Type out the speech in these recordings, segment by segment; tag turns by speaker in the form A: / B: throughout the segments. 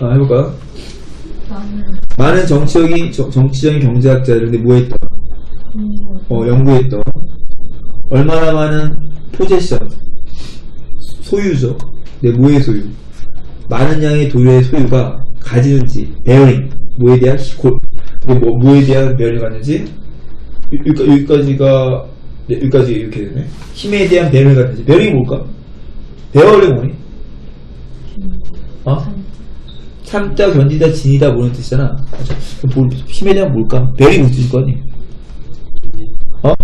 A: 아, 해볼까요? 많은 정치적인, 저- 정치적인 경제학자들이 뭐 했던, 어, 연구했던, 얼마나 많은 포제션, 소유죠. 네, 뭐의 소유. 많은 양의 도료의 소유가 가지는 지, 베어링, 뭐에 대한, 시- 고, 뭐, 뭐, 뭐에 대한 베어링을 갖는지, 여- 여기까- 여기까지 가, 네, 여기까지 이렇게 되네. 힘에 대한 베어링을 갖는지. 베어링이 뭘까? 베어링 뭐니? 어? 참다, 견디다, 지니다, 뭐는 뜻이잖아. 맞아. 그럼 뭘, 힘에 대한 뭘까? 베어링 무슨 거 아니? 어?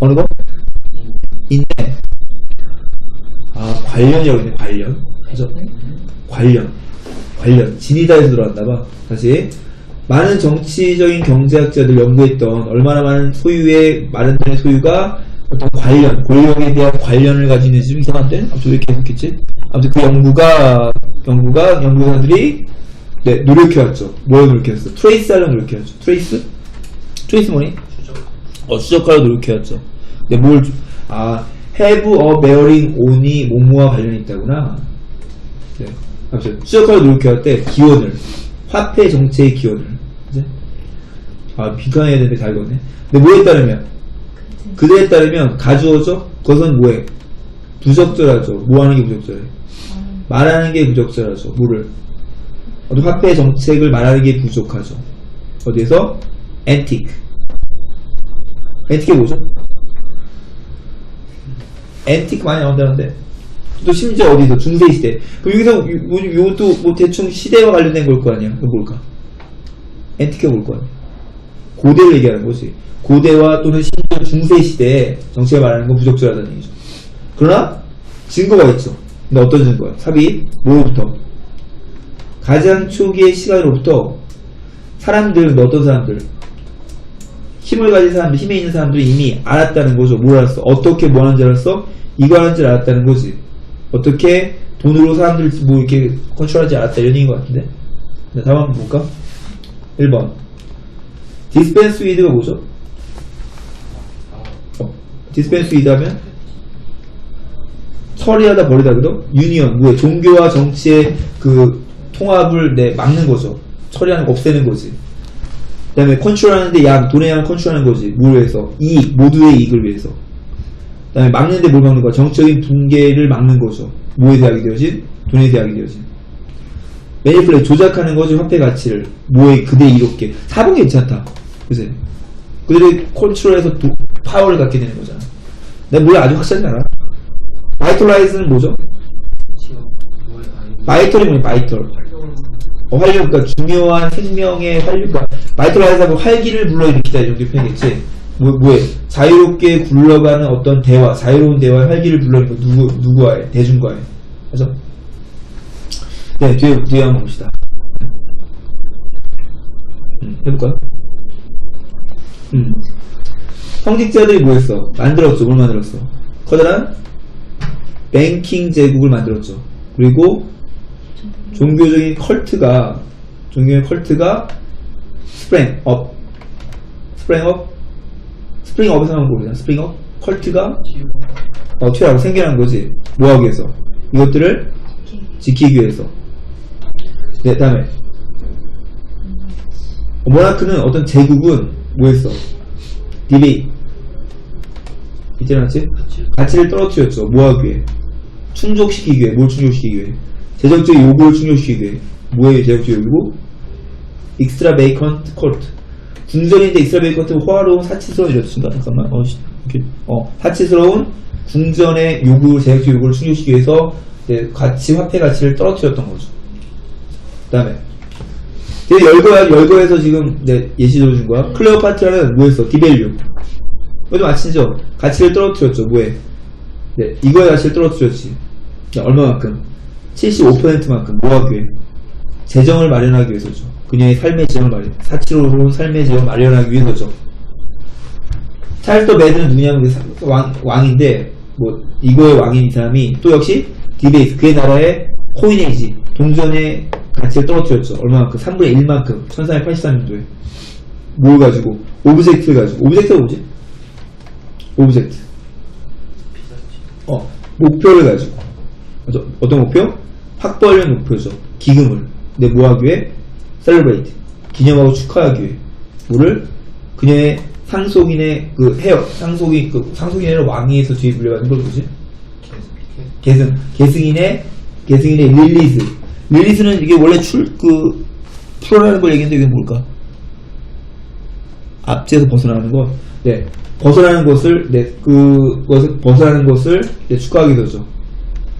A: 어느 거? 인내. 아, 관련이라고 있네, 관련. 그죠? 관련. 관련. 지니다에서 들어왔나봐. 다시. 많은 정치적인 경제학자들 연구했던 얼마나 많은 소유의, 많은 돈의 소유가 어떤 관련, 권력에 대한 관련을 가지고 있는지 좀 이상한데? 아무튼 왜 계속했지? 아무튼 그 연구가, 연구가, 연구사들이, 네, 노력해왔죠. 뭐에 노력해왔어? 트레이스 하려고 노력해왔죠. 트레이스? 트레이스 뭐니? 어, 추적하려 노력해왔죠. 근데 뭘, 주- 아, have a bearing on이 뭐뭐와 관련이 있다구나. 네. 아무튼, 추적하려 노력해왔대. 기원을. 화폐 정체의 기원을. 그지? 아, 비판해야 되는데 잘 읽었네. 근데 뭐에 따르면? 그대에 따르면 가주어죠? 그것은 뭐해? 부적절하죠. 뭐 하는 게 부적절해? 말하는 게 부적절하죠. 뭐를? 어떤 화폐 정책을 말하는 게 부족하죠. 어디에서? antique. 앤티크 뭐죠? 앤티크 많이 나온다는데 또 심지어 어디서 중세시대 그럼 여기서 요- 뭐, 요것도 뭐 대충 시대와 관련된 걸 거 아니야 그럼 뭘까? 앤티크가 뭘 거 아니야 고대를 얘기하는 거지 고대와 또는 심지어 중세시대에 정치가 말하는 건 부적절하다는 얘기죠 그러나 증거가 있죠 근데 어떤 증거야? 삽입 뭐로부터? 가장 초기의 시간으로부터 사람들 어떤 사람들 힘을 가진 사람들, 힘에 있는 사람들이 이미 알았다는 거죠. 뭘 알았어? 어떻게 뭐 하는지 알았어? 이거 하는지 알았다는 거지. 어떻게 돈으로 사람들 뭐 이렇게 컨트롤하지 않았다 이런 얘기인 것 같은데. 네, 다음 한번 볼까? 1번. 디스펜스 위드가 뭐죠? 어, 디스펜스 위드 하면 처리하다 버리다 그죠? 유니언, 뭐야? 종교와 정치의 그 통합을 내 막는 거죠. 처리하는 거 없애는 거지. 그 다음에 컨트롤하는데 양, 돈의 양을 컨트롤하는 거지. 뭘 위해서? 이익, 모두의 이익을 위해서. 그 다음에 막는데 뭘 막는 거야? 정적인 붕괴를 막는 거죠. 뭐에 대하게 되어진? 돈에 대하게 되어진. 매니플레이 조작하는 거지, 화폐 가치를. 뭐에 그대 이롭게. 사본 괜찮다. 그지? 그들이 컨트롤해서 도- 파워를 갖게 되는 거잖아. 내가 뭘 아주 확실하지 않아. 바이톨라이즈는 뭐죠? 바이털이 뭐냐, 바이털. 어, 활력, 그러니까 중요한 생명의 활력과 마이크로라이즈하고 활기를 불러일으키다 이 정도 표현했지. 뭐, 뭐에 자유롭게 굴러가는 어떤 대화, 자유로운 대화의 활기를 불러일으키고 누구 누구와의 대중과의, 그죠? 네, 뒤에 뒤에 한번 봅시다. 음, 해볼까요? 음, 성직자들이 뭐 했어? 만들었죠, 뭘 만들었어? 커다란 뱅킹 제국을 만들었죠. 그리고 종교적인 컬트가 종교의 컬트가 스프링 업 스프링 업 스프링 업에서 나온 거잖아 스프링 업 컬트가 어, 튀어나오고 생겨난 거지. 뭐 하기 위해서. 이것들을 지키기 위해서. 네 다음에. 어, 모나크는 어떤 제국은 뭐 했어? 디베이 이제 나지? 가치를 떨어뜨렸죠 뭐 하기 위해 충족시키기 위해 뭘 충족시키기 위해? 재정적 요구를 충족시키기 위해. 뭐의 재정적 요구? 익스트라 베이컨트 콜트 궁전인데 익스트라 베이컨트 호화로운 사치스러운 이랬습니다. 잠깐만. 어, 씨, 이렇게, 어 사치스러운 궁전의 요구 재정적 요구를 충족시키기 위해서 이제 가치 화폐 가치를 떨어뜨렸던 거죠. 그 다음에 열거 열거에서 지금 네, 예시 들어준 거야. 클레오파트라는 뭐였어? 디벨류. 이것도 마찬가지죠? 가치를 떨어뜨렸죠. 뭐에 네, 이거의 가치를 떨어뜨렸지 야, 얼마만큼 75%만큼 뭐 하기 위해? 재정을 마련하기 위해서죠. 그녀의 삶의 재정을 마련, 사치로운 삶의 재정을 마련하기 위해서죠. 찰스 더 매드는 누구냐면 그 사- 왕, 왕인데, 뭐, 이거의 왕인 이 사람이 또 역시 디베이스, 그의 나라의 코인에이지, 동전의 가치를 떨어뜨렸죠. 얼마만큼? 3분의 1만큼. 1483년도에. 뭘 가지고? 오브젝트를 가지고. 오브젝트가 뭐지? 오브젝트. 어, 목표를 가지고. 어떤- 목표? 확보하려는 목표죠. 기금을 내 위해 celebrate 기념하고 축하하기 위해 뭐를 그녀의 상속인의 그 헤어 상속인 그 상속인의 왕위에서 뒤에 물려받는 걸 뭐지? 계승 계승인의 계승인의 릴리스 릴리스는 이게 원래 출그 풀어라는 걸 얘기했는데 이게 뭘까? 앞지에서 벗어나는 것, 네 벗어나는 것을 네 그것을 벗어나는 것을 네, 축하하기 도죠.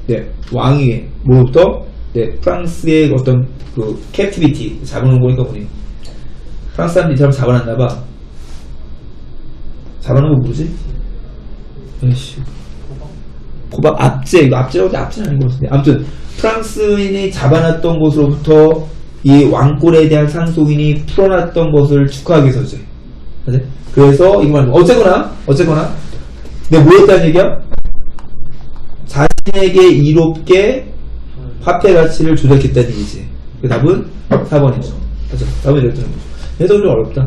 A: 네 왕이 뭐부터 네 프랑스의 어떤 그 캡티비티 잡아놓은 거니까 보니 프랑스 사람들이 이 사람 잡아놨나 봐. 잡아놓은 거 뭐지? 에이씨. 고박 압제 이거 압제라고 압제는 아닌 것 같은데 아무튼 프랑스인이 잡아놨던 곳으로부터 이 왕골에 대한 상속인이 풀어놨던 것을 축하하기 위해서지 맞아? 그래서 이거 말고 어쨌거나 어쨌거나 내가 뭐 했다는 얘기야? 자신에게 이롭게 화폐 가치를 조작했다는 얘기지. 그 답은 4번이죠. 맞아. 답은 이랬다는 거죠. 얘도 좀 어렵다